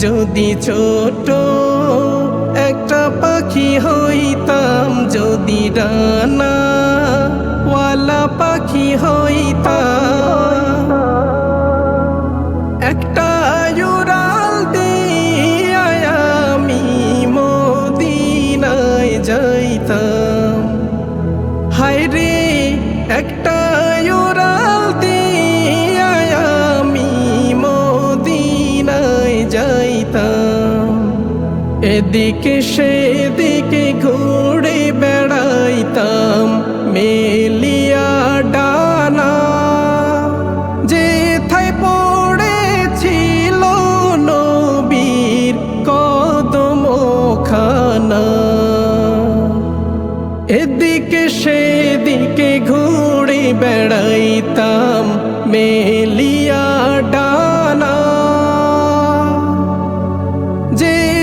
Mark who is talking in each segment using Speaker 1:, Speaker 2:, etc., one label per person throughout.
Speaker 1: যদি ছোট একটা পাখি হইতাম যদি ডানা ওয়ালা পাখি হইতাম এদিকে সেদিকে ঘুরে বেড়াইতাম মেলিয়া ডানা। যেথায় পড়েছিল নবীর কদম খানা এদিকে সেদিকে ঘুরে বেড়াইতাম মেলিয়া ডানা।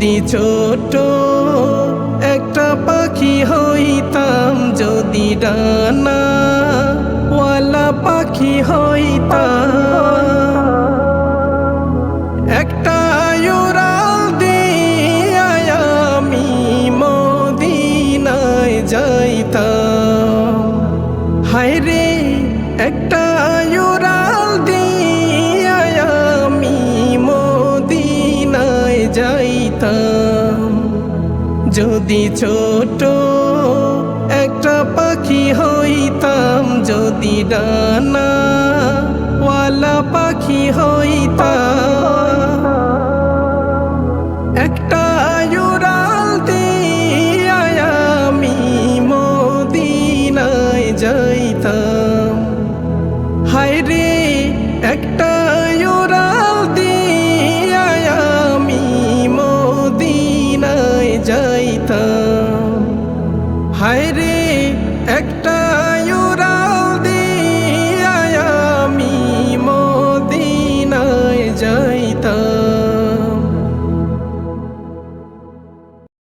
Speaker 1: যদি ছোট একটা পাখি হইতাম যদি ডানা ওয়ালা পাখি হইতাম যদি ছোট একটা পাখি হইতাম যদি ডানা ওয়ালা পাখি হইতাম